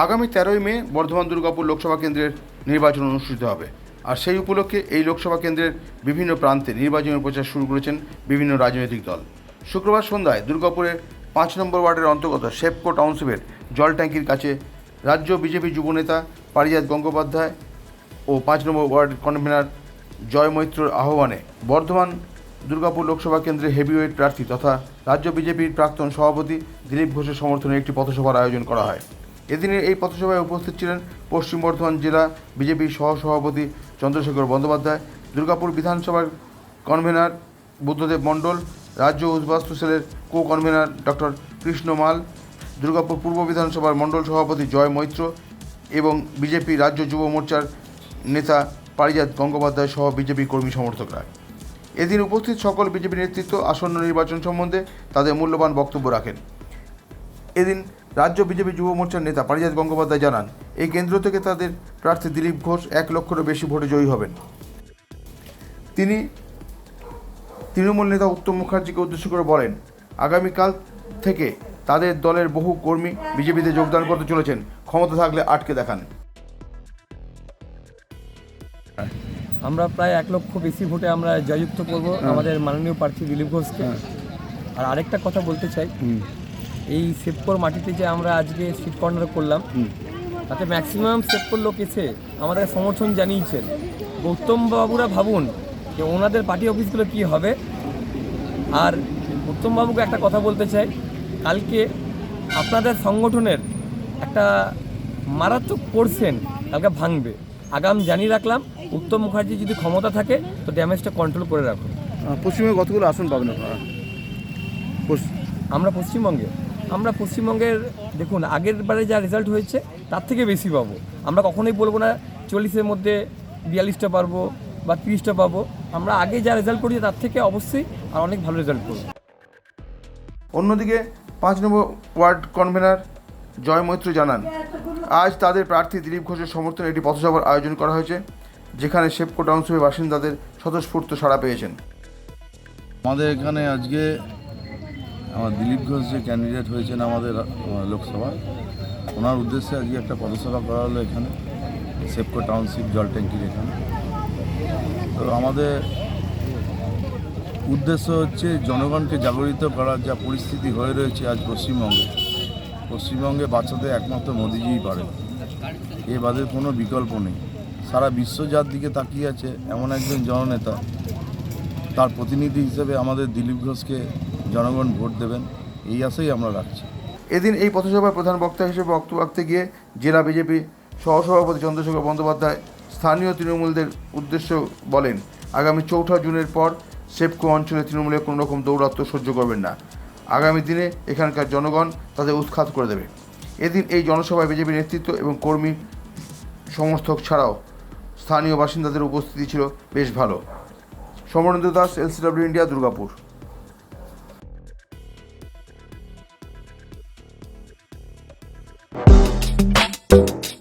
আগামী তেরোই মে বর্ধমান দুর্গাপুর লোকসভা কেন্দ্রের নির্বাচন অনুষ্ঠিত হবে। আর সেই উপলক্ষে এই লোকসভা কেন্দ্রের বিভিন্ন প্রান্তে নির্বাচনী প্রচার শুরু করেছেন বিভিন্ন রাজনৈতিক দল। শুক্রবার সন্ধ্যায় দুর্গাপুরের পাঁচ নম্বর ওয়ার্ডের অন্তর্গত শেপকো টাউনশিপের জল ট্যাঙ্কির কাছে রাজ্য বিজেপি যুবনেতা পারিজাত গঙ্গোপাধ্যায় ও পাঁচ নম্বর ওয়ার্ড কনভেনার জয় মৈত্রর আহ্বানে বর্ধমান দুর্গাপুর লোকসভা কেন্দ্রের হেভিওয়েট প্রার্থী তথা রাজ্য বিজেপির প্রাক্তন সভাপতি দিলীপ ঘোষের সমর্থনে একটি পথসভার আয়োজন করা হয়। এদিনের এই পথসভায় উপস্থিত ছিলেন পশ্চিম বর্ধমান জেলা বিজেপির সহসভাপতি চন্দ্রশেখর বন্দ্যোপাধ্যায়, দুর্গাপুর বিধানসভার কনভেনার বুদ্ধদেব মণ্ডল, রাজ্য উদ্বাস্তু সেলের কো কনভেনার ডক্টর কৃষ্ণ মাল, দুর্গাপুর পূর্ব বিধানসভার মণ্ডল সভাপতি জয় মৈত্র এবং বিজেপি রাজ্য যুব মোর্চার নেতা পারিজাত গঙ্গোপাধ্যায় সহ বিজেপি কর্মী সমর্থকরা। এদিন উপস্থিত সকল বিজেপি নেতৃত্ব আসন্ন নির্বাচন সম্বন্ধে তাদের মূল্যবান বক্তব্য রাখেন। এদিন রাজ্য বিজেপি যুব মোর্চার নেতা পারিজাত গঙ্গোপাধ্যায় জানান এই কেন্দ্র থেকে তাদের প্রার্থী দিলীপ ঘোষ এক লক্ষেরও বেশি ভোটে জয়ী হবেন। তিনি তৃণমূল নেতা উত্তম মুখার্জিকে উদ্দেশ্য করে বলেন আগামীকাল থেকে তাদের দলের বহু কর্মী বিজেপিতে যোগদান করতে চলেছেন। ক্ষমতা থাকলে আটকে দেখান। আমরা প্রায় এক লক্ষ বেশি ভোটে আমরা জয়যুক্ত করব আমাদের মাননীয় প্রার্থী দিলীপ ঘোষকে। আর আরেকটা কথা বলতে চাই এই সেপ্পর মাটিতে যে আমরা আজকে সিট কর্নার করলাম তাতে ম্যাক্সিমাম সেপ্পর লোক এসে আমাদের সমর্থন জানিয়েছেন। গৌতম বাবুরা ভাবুন যে ওনাদের পার্টি অফিসগুলো কি হবে। আর উত্তম বাবুকে একটা কথা বলতে চাই কালকে আপনাদের সংগঠনের একটা মারাত্মক পোর্শন কালকে ভাঙবে। আগাম জানিয়ে রাখলাম উত্তম মুখার্জি যদি ক্ষমতা থাকে তো ড্যামেজটা কন্ট্রোল করে রাখুন। পশ্চিমবঙ্গে কতগুলো আসন পাবেন আপনারা? আমরা পশ্চিমবঙ্গে। আমরা পশ্চিমবঙ্গের দেখুন আগের বারে যা রেজাল্ট হয়েছে তার থেকে বেশি পাবো। আমরা কখনোই বলব না চল্লিশের মধ্যে বিয়াল্লিশটা পারব বা তিরিশটা পাবো। আমরা আগে যা রেজাল্ট করি তার থেকে অবশ্যই আর অনেক ভালো রেজাল্ট করব। অন্যদিকে পাঁচ নম্বর ওয়ার্ড কনভেনার জয় মৈত্র জানান আজ তাদের প্রার্থী দিলীপ ঘোষের সমর্থনে একটি পথসভার আয়োজন করা হয়েছে যেখানে শেপকো টাউনশিপের বাসিন্দাদের স্বতঃস্ফূর্ত সাড়া পেয়েছেন। আমাদের এখানে আজকে আমার দিলীপ ঘোষ যে ক্যান্ডিডেট হয়েছেন আমাদের আহ, লোকসভা ওনার উদ্দেশ্যে আজকে একটা পদসভা করা হলো এখানে সেপকো টাউনশিপ জল ট্যাঙ্কির এখানে। তো আমাদের উদ্দেশ্য হচ্ছে জনগণকে জাগরিত করার যা পরিস্থিতি হয়ে রয়েছে আজ পশ্চিমবঙ্গে পশ্চিমবঙ্গে বাঁচাতে একমাত্র মোদিজিই পারে এ বাদের কোনো বিকল্প নেই। সারা বিশ্ব যার দিকে তাকিয়ে আছে এমন একজন জননেতা তার প্রতিনিধি হিসেবে আমাদের দিলীপ ঘোষকে জনগণ ভোট দেবেন, এই আশাই আমরা রাখছি। এদিন এই পথসভায় প্রধান বক্তা হিসেবে বক্তব্য রাখতে গিয়ে জেলা বিজেপি সহসভাপতি চন্দ্রশেখর বন্দ্যোপাধ্যায় স্থানীয় তৃণমূলদের উদ্দেশ্য বলেন, আগামী চৌঠা জুনের পর সেপকো অঞ্চলে তৃণমূলে কোনো রকম দৌরাত্ম সহ্য করবেন না। আগামী দিনে এখানকার জনগণ তাদের উৎখাত করে দেবে। এদিন এই জনসভায় বিজেপি নেতৃত্ব এবং কর্মী সমর্থক ছাড়াও স্থানীয় বাসিন্দাদের উপস্থিতি ছিল বেশ ভালো। Samarendra Das, LCW India, Durgapur.